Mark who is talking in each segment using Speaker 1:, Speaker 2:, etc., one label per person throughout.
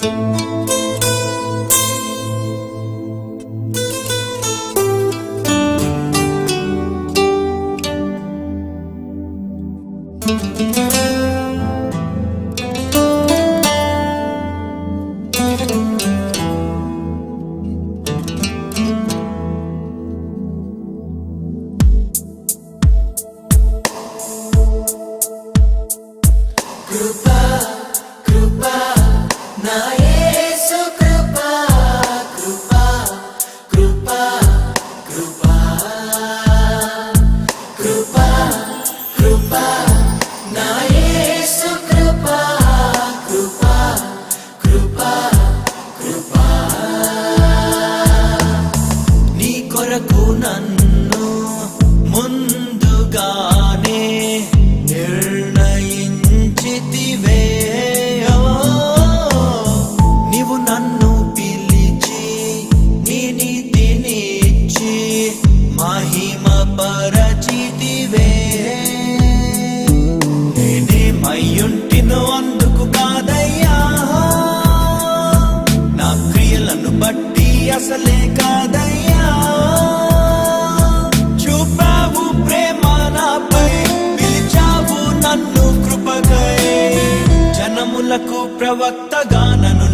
Speaker 1: నీ మహిమ నేనేమయ్యుంటినో అందుకు కాదయ్యా. నా క్రియలను బట్టి అసలే కాదయ్యా. చూపావు ప్రేమ నాపై పిలిచావు నన్ను కృపకై. జనములకు ప్రవక్తగా నన్ను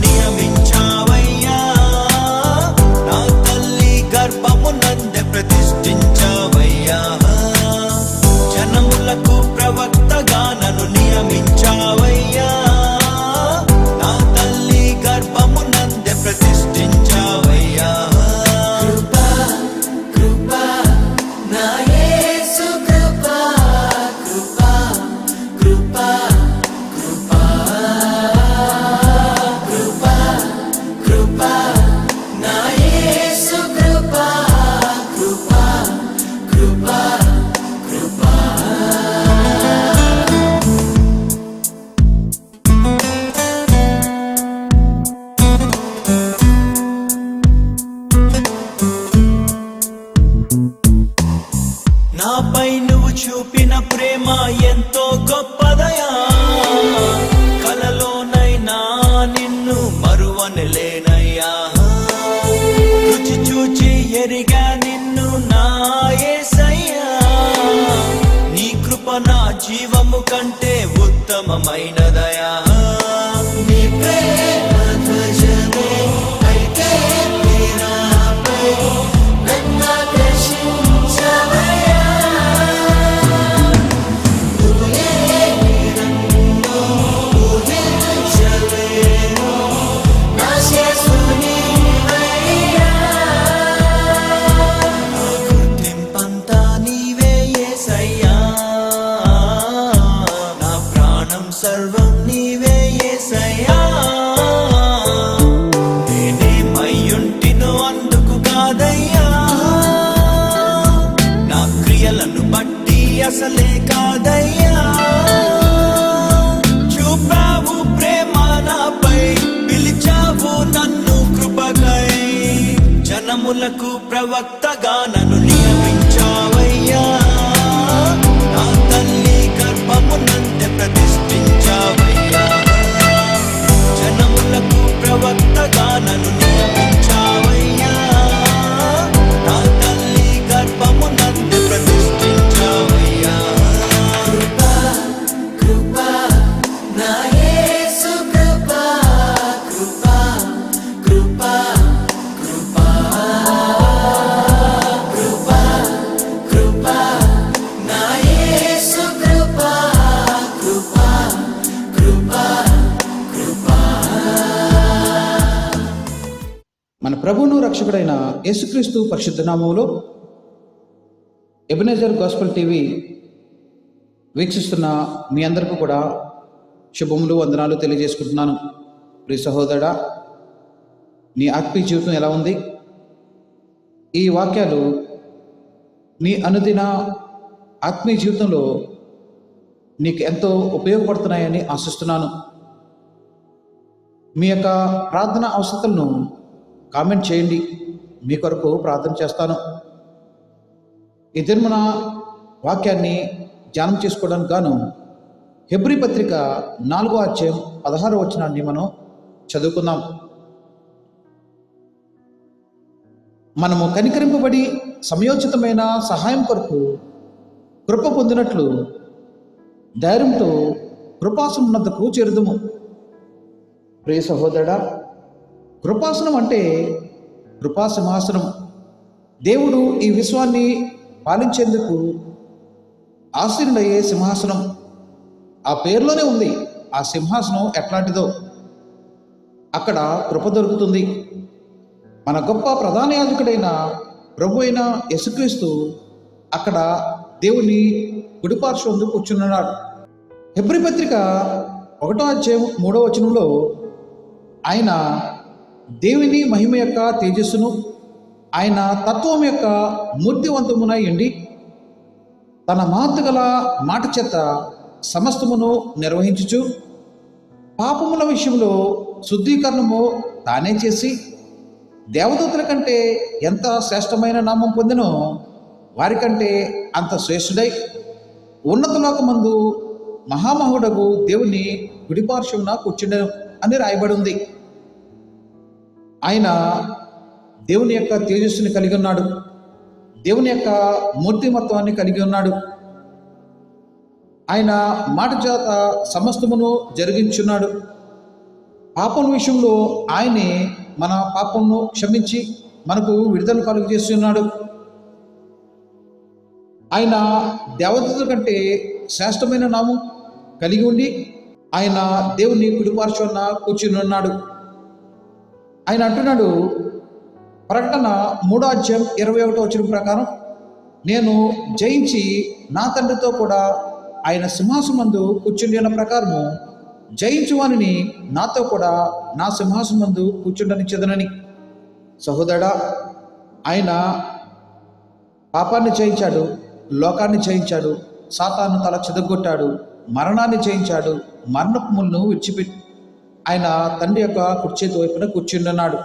Speaker 1: జీవము కంటే ఉత్తమమైన దయా జనములకు ప్రవక్తగా నన్ను
Speaker 2: మన ప్రభువును రక్షకుడైన యేసుక్రీస్తు పరిశుద్ధనామంలో ఎబినేజర్ గాస్పల్ టీవీ వీక్షిస్తున్న మీ అందరికీ కూడా శుభములు వందనాలు తెలియజేసుకుంటున్నాను. ప్రియ సహోదరా నీ ఆత్మీయ జీవితం ఎలా ఉంది? ఈ వాక్యాలు నీ అనుదిన ఆత్మీయ జీవితంలో నీకు ఎంతో ఉపయోగపడుతున్నాయని ఆశిస్తున్నాను. మీ యొక్క ప్రార్థన అవసరతలను కామెంట్ చేయండి. మీ కొరకు ప్రార్థన చేస్తాను. ఈ దినమున వాక్యాన్ని ధ్యానం చేసుకోవడానికి గాను హెబ్రి పత్రిక నాలుగో అధ్యాయం పదహారో వచనాన్ని మనం చదువుకుందాం. మనము కనికరింపబడి సమయోచితమైన సహాయం కొరకు కృప పొందినట్లు ధైర్యంతో కృపాసనమునద్దకు చేరుదుము. ప్రియ సహోదరా కృపాసనం అంటే కృపాసింహాసనం. దేవుడు ఈ విశ్వాన్ని పాలించేందుకు ఆశీనుడయ్యే సింహాసనం. ఆ పేరులోనే ఉంది. ఆ సింహాసనం ఎట్లాంటిదో. అక్కడ కృప దొరుకుతుంది. మన గొప్ప ప్రధాన యాజకుడైన ప్రభు అయిన యశుక్రీస్తు అక్కడ దేవుని గుడిపార్శ్వందు కూర్చున్నాడు. హెబ్రి పత్రిక ఒకటో అధ్యాయం మూడో వచనంలో ఆయన దేవుని మహిమ యొక్క తేజస్సును ఆయన తత్వం యొక్క మూర్తివంతమునై ఉండి తన మాతృగల మాట చేత సమస్తమును నిర్వహించుచు పాపముల విషయంలో శుద్ధీకరణము తానే చేసి దేవదూతల కంటే ఎంత శ్రేష్టమైన నామం పొందినో వారికంటే అంత శ్రేష్ఠుడై ఉన్నత లోకమందు మహామహుడగు దేవుని గుడిపార్శ్వమున కూర్చుండెను అని రాయబడి ఉంది. ఆయన దేవుని యొక్క తేజస్సుని కలిగి ఉన్నాడు. దేవుని యొక్క మూర్తిమత్వాన్ని కలిగి ఉన్నాడు. ఆయన మాట చేత సమస్తమును జరిగించున్నాడు. పాపం విషయంలో ఆయనే మన పాపంను క్షమించి మనకు విడుదల కలుగు చేస్తున్నాడు ఆయన దేవతల కంటే శ్రేష్టమైన నామం కలిగి ఉండి ఆయన దేవుని కుడిపార్చున్న కూర్చుని ఉన్నాడు. ఆయన అంటున్నాడు ప్రకటన మూడో అధ్యాయం ఇరవై ఒకటో వచ్చిన ప్రకారం నేను జయించి నా తండ్రితో కూడా ఆయన సింహాసమందు కూర్చుండిన ప్రకారము జయించువానిని నాతో కూడా నా సింహాసమందు కూర్చుండనిచ్చేదనని సహోదరా ఆయన పాపాన్ని చేయించాడు లోకాన్ని చేయించాడు సాతాను తల చెదగొట్టాడు మరణాన్ని చేయించాడు మరణపు ముళ్ళను విడిచిపెట్టి ఆయన తండ్రి యొక్క కుర్చీతో వైపున కూర్చుండున్నాడు.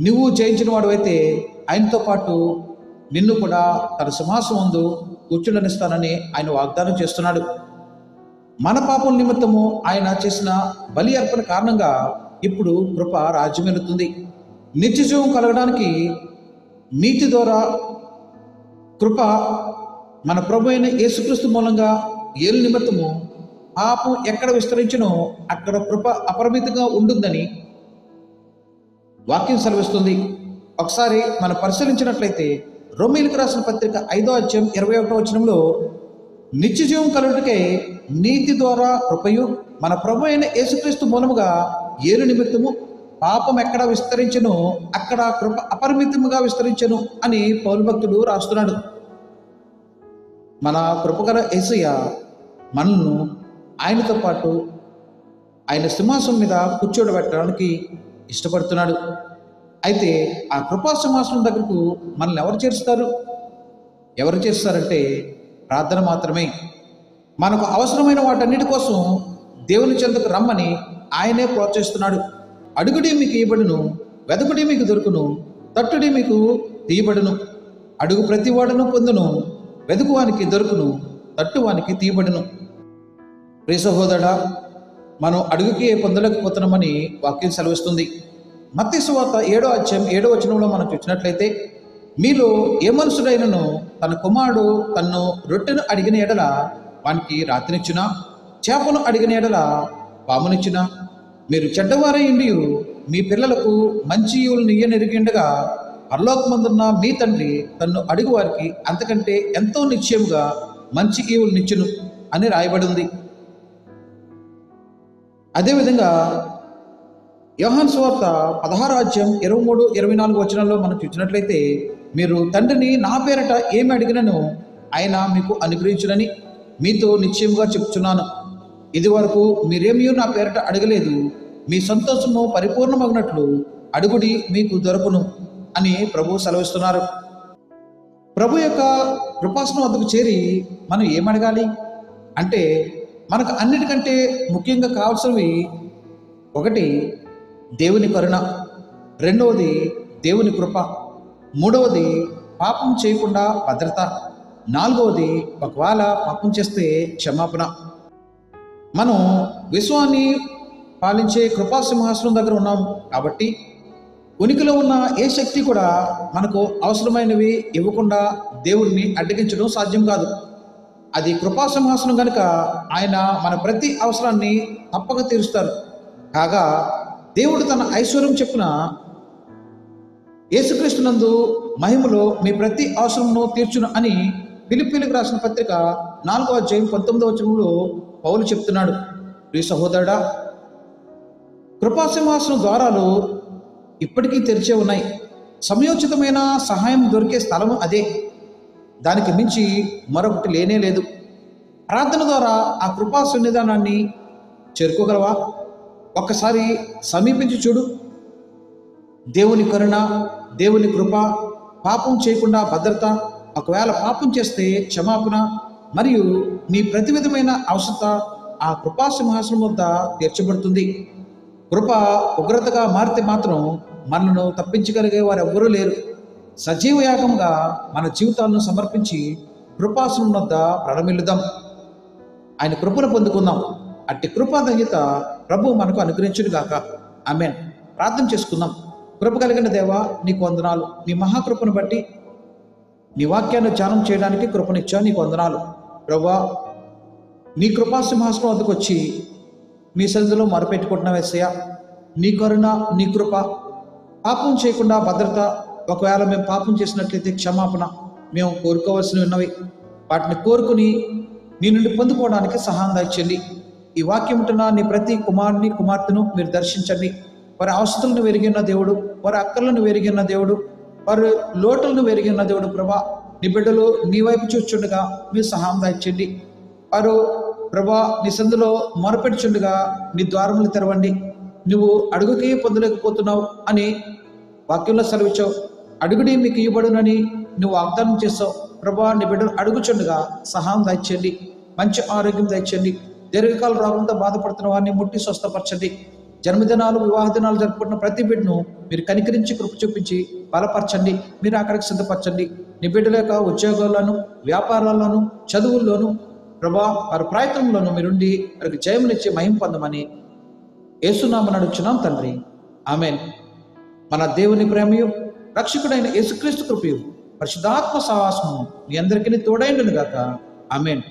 Speaker 2: నువ్వు జయించిన వాడు అయితే ఆయనతో పాటు నిన్ను కూడా తన సింహాసం ముందు కూర్చుండనిస్తానని ఆయన వాగ్దానం చేస్తున్నాడు. మన పాపం నిమిత్తము ఆయన చేసిన బలి అర్పణ కారణంగా ఇప్పుడు కృప రాజ్యమెలుతుంది నిత్యజీవం కలగడానికి నీతి ద్వారా కృప మన ప్రభు అయిన యేసుక్రీస్తు మూలంగా ఏలు నిమిత్తము పాపం ఎక్కడ విస్తరించినో అక్కడ కృప అపరిమితంగా ఉంటుందని వాక్యం సెలవిస్తుంది. ఒకసారి మనం పరిశీలించినట్లయితే రోమిలకు రాసిన పత్రిక ఐదో అధ్యాయం ఇరవై ఒకటో వచనంలో నిత్యజీవం కలుగుటకే నీతి ద్వారా కృపయు మన ప్రభు అయిన యేసుక్రీస్తు మూలముగా ఏలు నిమిత్తము పాపం ఎక్కడ విస్తరించను అక్కడ కృప అపరిమితముగా విస్తరించను అని పౌరు భక్తుడు రాస్తున్నాడు. మన కృపగల ఏసయ్య మనల్ని ఆయనతో పాటు ఆయన సింహాసనం మీద కూర్చోబెట్టడానికి ఇష్టపడుతున్నాడు. అయితే ఆ కృపా సింహాసనం దగ్గరకు మనల్ని ఎవరు చేరుస్తారు? ఎవరు చేస్తారంటే ప్రార్థన మాత్రమే. మనకు అవసరమైన వాటన్నిటి కోసం దేవుని చెందుకు రమ్మని ఆయనే ప్రోత్సహిస్తున్నాడు. అడుగుడి మీకు ఇవ్వబడును వెదకుడి మీకు దొరుకును తట్టుడి మీకు తీయబడును. అడుగు ప్రతివాడును పొందును వెదుకువానికి దొరుకును తట్టువానికి తీయబడును. ప్రియ సహోదరా మనం అడుగుకి పొందలేకపోతున్నామని వాక్యం సెలవిస్తుంది. మత్తి సువార్త ఏడో అధ్యాయం ఏడో వచనంలో మనం చూసినట్లయితే మీలో ఏ మనుషుడైనను తన కుమారుడు తన్ను రొట్టెను అడిగిన ఎడల వానికి రాత్రినిచ్చునా చేపను అడిగిన ఎడల పామునిచ్చునా? మీరు చెడ్డవారై ఉండి మీ పిల్లలకు మంచి ఈవులను పరలోకమందున్న మీ తండ్రి తన్ను అడుగు వారికి అంతకంటే ఎంతో నిశ్చయముగా మంచి ఈవులనిచ్చును అని రాయబడి ఉంది అదేవిధంగా యోహాన్ సువార్త పదహారు రాజ్యం ఇరవై మూడు ఇరవై నాలుగు వచనంలో మనం చూసినట్లయితే మీరు తండ్రిని నా పేరట ఏమి అడిగినను ఆయన మీకు అనుగ్రహించునని మీతో నిశ్చయముగా చెప్తున్నాను. ఇది వరకు మీరేమీ నా పేరట అడగలేదు మీ సంతోషము పరిపూర్ణమగినట్లు అడుగుడి మీకు దొరకును అని ప్రభు సెలవిస్తున్నారు. ప్రభు యొక్క కృపాసనం వద్దకు చేరి మనం ఏమడగాలి? అంటే మనకు అన్నిటికంటే ముఖ్యంగా కావాల్సినవి ఒకటి దేవుని కరుణ రెండవది దేవుని కృప మూడవది పాపం చేయకుండా భద్రత నాలుగవది ఒకవేళ పాపం చేస్తే క్షమాపణ. మనం విశ్వాన్ని పాలించే కృపా సింహాసనం దగ్గర ఉన్నాం కాబట్టి ఉనికిలో ఉన్న ఏ శక్తి కూడా మనకు అవసరమైనవి ఇవ్వకుండా దేవుణ్ణి అడ్డగించడం సాధ్యం కాదు. అది కృపా సింహాసనం కనుక ఆయన మన ప్రతి అవసరాన్ని తప్పక తీరుస్తారు. కాగా దేవుడు తన ఐశ్వర్యం చెప్పున యేసుక్రీస్తునందు మహిమలో మీ ప్రతి అవసరమును తీర్చును అని పిలిపిలికి రాసిన పత్రిక నాలుగో అధ్యాయం పంతొమ్మిదో వచనంలో పౌలు చెప్తున్నాడు. ప్రియ సహోదరుడా కృపాసింహాసనం ద్వారాలు ఇప్పటికీ తెరిచే ఉన్నాయి. సమయోచితమైన సహాయం దొరికే స్థలం అదే. దానికి మించి మరొకటి లేనే లేదు. ప్రార్థన ద్వారా ఆ కృపా సన్నిధానాన్ని చేరుకోగలవా? ఒక్కసారి సమీపించి చూడు. దేవుని కరుణ దేవుని కృప పాపం చేయకుండా భద్రత ఒకవేళ పాపం చేస్తే క్షమాపణ మరియు నీ ప్రతి విధమైన అవసరత ఆ కృపా సింహాసనం వద్ద తీర్చబడుతుంది. కృప ఉగ్రతగా మారితే మాత్రం మనను తప్పించగలిగే వారు ఎవ్వరూ లేరు. సజీవ యాగంగా మన జీవితాలను సమర్పించి కృపాసనం వద్ద ప్రణమిల్లుదాం. ఆయన కృపను పొందుకుందాం. అట్టి కృపాధన్యత ప్రభు మనకు అనుగ్రహించుడు గాక ఆమెన్. ప్రార్థన చేసుకుందాం. కృప కలిగిన దేవా నీకు వందనాలు. నీ మహాకృపను బట్టి నీ వాక్యాన్ని ధ్యానం చేయడానికి కృపనిచ్చా నీకు వందనాలు. ప్రభా నీ కృపా సింహాసనం వద్దకు వచ్చి మీ సన్నిధిలో మొరపెట్టుకుంటున్నాం ఎస్సయ్య నీ కరుణ నీ కృప పాపం చేయకుండా భద్రత ఒకవేళ మేము పాపం చేసినట్లయితే క్షమాపణ మేము కోరుకోవాల్సినవి ఉన్నవి. వాటిని కోరుకుని నీ నుండి పొందుకోవడానికి సహాయం దాచండి ఈ వాక్యం ఉంటున్న నీ ప్రతి కుమారుని కుమార్తెను మీరు దర్శించండి. వారి అవసరాలను వెరిగిన దేవుడు వారి అక్కర్లను వెరిగిన దేవుడు వారి లోటలను వెరిగిన దేవుడు ప్రభా నీ బిడ్డలు నీ వైపు చూచుండగా మీరు సహాయం దాచండి వారు ప్రభా నీ సందులో మొరపెడుచుండగా నీ ద్వారములు తెరవండి. నువ్వు అడుగుకి పొందలేకపోతున్నావు అని వాక్యంలో సెలవిచ్చావు. అడుగుడి మీకు ఇవ్వబడునని నువ్వు వాగ్దానం చేస్తావు. ప్రభా నీ బిడ్డలు అడుగుచుండగా సహాయం దయచేయండి. మంచి ఆరోగ్యం దయచేయండి. దీర్ఘకాల రోగంతో బాధపడుతున్న వారిని ముట్టి స్వస్థపరచండి. జన్మదినాలు వివాహ దినాలు జరుపుకుంటున్న ప్రతి బిడ్డను మీరు కనికరించి కృప చూపించి బలపరచండి. మీరు అక్కడికి సిద్ధపరచండి. నీ బిడ్డల యొక్క ఉద్యోగాల్లోను వ్యాపారాల్లోనూ చదువుల్లోనూ ప్రభా వారి ప్రయత్నంలోనూ మీరుండి వారికి జయమునిచ్చి మహిం పొందమని యేసునామని అడుగుచున్నాం తండ్రి. ఆమెన్. మన దేవుని ప్రేమయు రక్షకుడైన యేసుక్రీస్తు కృపయు. పరిశుద్ధాత్మ సహవాసము మీ అందరికీ తోడైండును గాక ఆమెన్.